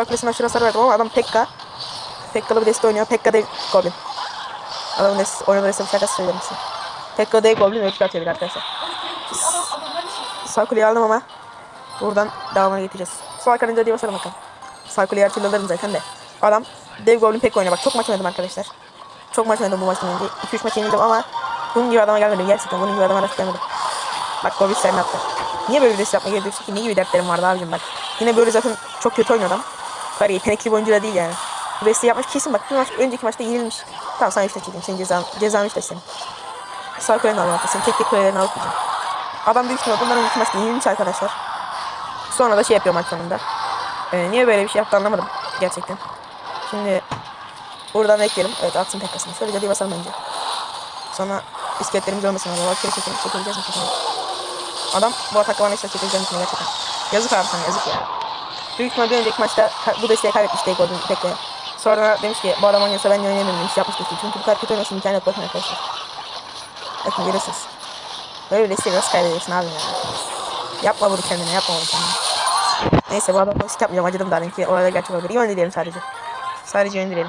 Sağ kulesine aşırı hasar verdim ama adam Pekka. Pekka'lı bir deste oynuyor. Pekka değil Goblin. Adamın deste, oynadığı deste bir söyleyeyim size. Pekka değil Goblin öpük atıyor bir arkadaşlar. Sağ kuleyi aldım ama buradan devamını getireceğiz. Sağ kanınca diye basalım bakalım. Sağ kuleyi her türlü alırım zaten de. Adam Dev Goblin Pekka oynuyor. Bak çok maç oynadım arkadaşlar. Çok maç oynadım bu maçtan önce. 2-3 maç yenildim ama bunun gibi adama gelmedim. Gerçekten bunun gibi adama rast gelmedim. Bak Goblin sen yaptı. Niye böyle bir deste yapmaya geliyorsun ki? Ne gibi dertlerim vardı abicim bak. Yine böyle zaten çok kötü oynuyor adam. Var yetenekli bir oyuncu da değil yani. Bu desteği yapmış kesin bak. Bir maç, önceki maçta yenilmiş. Tamam sana işte çekeyim. Senin cezan, cezanı işte senin. Sağ kulelerini alalım. Senin tek tek kulelerini alıp gideceğim. Adam büyük ihtimalle bundan önceki maçta yenilmiş arkadaşlar. Sonra da şey yapıyor maç sonunda. Ee, niye böyle bir şey yaptı anlamadım gerçekten. Şimdi buradan ekleyelim. Evet atsın tekkasını. Şöyle cadıya basalım önce. Sonra iskeletlerimiz olmasın. Ama bak çekeceğiz çekeceğiz çekeceğiz. Adam bu atakla bana işte çekeceğim için gerçekten. Yazık abi sana yazık ya. Büyük ihtimalle bir önceki maçta bu desteği kaybetmiş Dave Gordon pek de. Sonra demiş ki bu adam oynasa ben oynayamam demiş yapmış desteği. Çünkü bu kadar kötü oynasın imkanı yok bakın arkadaşlar. Bakın görüyorsunuz. Böyle desteği nasıl kaybedersin abi ya. Yapma bunu kendine yapma bunu kendine. Neyse bu adam polislik yapmayacağım acıdım daha ki orada gerçek olabilir. İyi oyun dileyelim sadece. Sadece oyun.